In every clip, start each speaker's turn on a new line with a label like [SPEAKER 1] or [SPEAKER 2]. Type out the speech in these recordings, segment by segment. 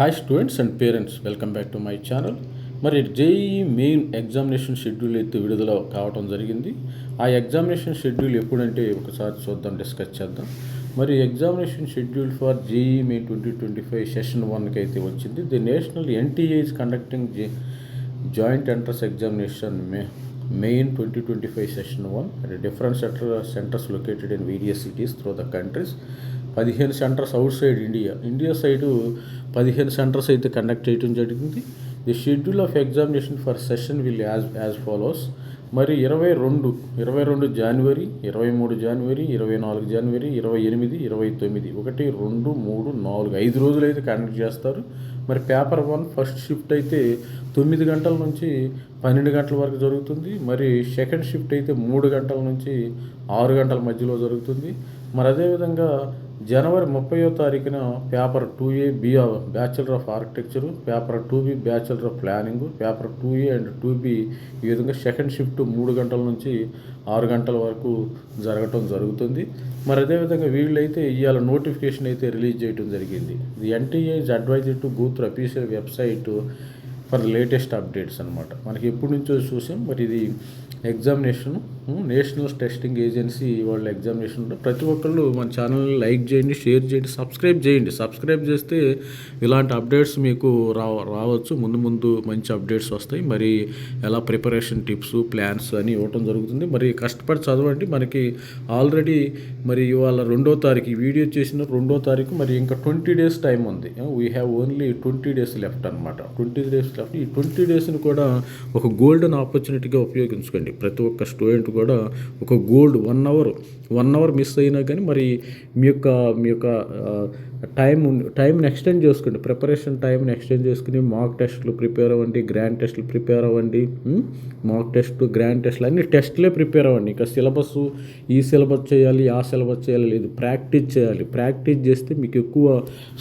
[SPEAKER 1] Hi students and parents welcome back to my channel మరి JEE main examination schedule అయితే విడుదల కావటం జరిగింది. ఆ ఎగ్జామినేషన్ షెడ్యూల్ ఎప్పుడంటే ఒకసారి చూద్దాం డిస్కస్ చేద్దాం. మరి examination schedule for JEE main twenty twenty five session వన్కి అయితే వచ్చింది. The national NTA is conducting J joint entrance examination main main twenty twenty five session one at different center centers located in various cities through the countries పదిహేను centers outside India. India side పదిహేను centres అయితే conduct చేయడం జరిగింది. The schedule of examination for session will as as follows మరి ఇరవై రెండు ఇరవై రెండు జనవరి ఇరవై మూడు జనవరి ఇరవై నాలుగు జనవరి ఇరవై ఎనిమిది ఇరవై తొమ్మిది. ఒకటి రెండు మూడు నాలుగు ఐదు రోజులు అయితే కండక్ట్ చేస్తారు. మరి పేపర్ వన్ ఫస్ట్ షిఫ్ట్ అయితే తొమ్మిది గంటల నుంచి పన్నెండు గంటల వరకు జరుగుతుంది. మరి సెకండ్ షిఫ్ట్ అయితే మూడు గంటల నుంచి ఆరు గంటల మధ్యలో జరుగుతుంది. మరి అదేవిధంగా జనవరి ముప్పయో తారీఖున paper two A B bachelor of architecture paper two B bachelor of planning paper two A and two B ఈ విధంగా సెకండ్ షిఫ్ట్ మూడు గంటల నుంచి ఆరు గంటల వరకు జరగటం జరుగుతుంది. మరి అదేవిధంగా వీళ్ళైతే ఇవాళ నోటిఫికేషన్ అయితే రిలీజ్ చేయడం జరిగింది. The NTA is adviser to go through official website for latest updates అనమాట మనకి ఎప్పటి నుంచో చూసాం మరి ఇది ఎగ్జామినేషన్ నేషనల్ టెస్టింగ్ ఏజెన్సీ వాళ్ళ ఎగ్జామినేషన్ ప్రతి ఒక్కళ్ళు మన ఛానల్ని లైక్ చేయండి షేర్ చేయండి సబ్స్క్రైబ్ చేయండి. సబ్స్క్రైబ్ చేస్తే ఇలాంటి అప్డేట్స్ మీకు రావ రావచ్చు. ముందు ముందు మంచి అప్డేట్స్ వస్తాయి. మరి ఎలా ప్రిపరేషన్ టిప్స్ ప్లాన్స్ అని ఇవ్వటం జరుగుతుంది. మరి కష్టపడి చదవండి. మనకి ఆల్రెడీ మరి ఇవాళ రెండో తారీఖు వీడియో చేసిన రెండో తారీఖు మరి ఇంకా ట్వంటీ డేస్ టైం ఉంది. We have only twenty days left అనమాట ట్వంటీ డేస్ కాబట్టి ఈ ట్వంటీ డేస్ని కూడా ఒక గోల్డెన్ ఆపర్చునిటీగా ఉపయోగించుకోండి. ప్రతి ఒక్క స్టూడెంట్ కూడా ఒక gold one hour one hour miss అయినా కానీ మరి మీ యొక్క మీ యొక్క టైం టైంని ఎక్స్టెండ్ చేసుకోండి. ప్రిపరేషన్ టైంని ఎక్స్టెండ్ చేసుకుని మాక్ టెస్ట్లు ప్రిపేర్ అవ్వండి గ్రాండ్ టెస్ట్లు ప్రిపేర్ అవ్వండి మాక్ టెస్ట్ గ్రాండ్ టెస్ట్లు అన్ని టెస్ట్లే ప్రిపేర్ అవ్వండి. ఇంకా సిలబస్ ఈ సిలబస్ చేయాలి ఆ సిలబస్ చేయాలి లేదు ప్రాక్టీస్ చేయాలి. ప్రాక్టీస్ చేస్తే మీకు ఎక్కువ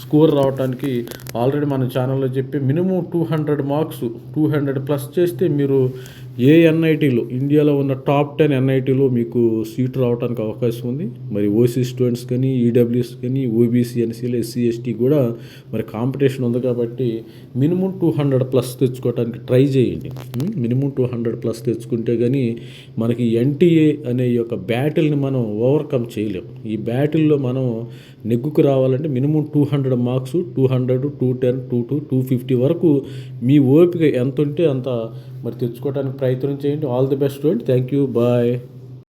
[SPEAKER 1] స్కోర్ రావడానికి ఆల్రెడీ మన ఛానల్లో చెప్పి minimum two hundred marks two hundred plus చేస్తే మీరు ఏ ఎన్ఐటీలో ఇండియాలో ఉన్న టాప్ టెన్ ఎన్ఐటీలో మీకు సీట్ రావడానికి అవకాశం ఉంది. మరి ఓసీ స్టూడెంట్స్ కానీ ఈడబ్ల్యూఎస్ కానీ ఓబీసీ ఎన్సీలు ఎస్సీ ఎస్టీ కూడా మరి కాంపిటీషన్ ఉంది కాబట్టి మినిమం టూ హండ్రెడ్ ప్లస్ తెచ్చుకోవడానికి ట్రై చేయండి. మినిమం టూ హండ్రెడ్ ప్లస్ తెచ్చుకుంటే కానీ మనకి ఎన్టీఏ అనే యొక్క బ్యాటిల్ని మనం ఓవర్కమ్ చేయలేం ఈ బ్యాటిల్లో మనం నెగ్గుకు రావాలంటే minimum two hundred marks two hundred two ten to two two fifty వరకు మీ ఓపిక ఎంత ఉంటే అంత మరి తెచ్చుకోవడానికి ప్రయత్నం చేయండి. All the best and thank you bye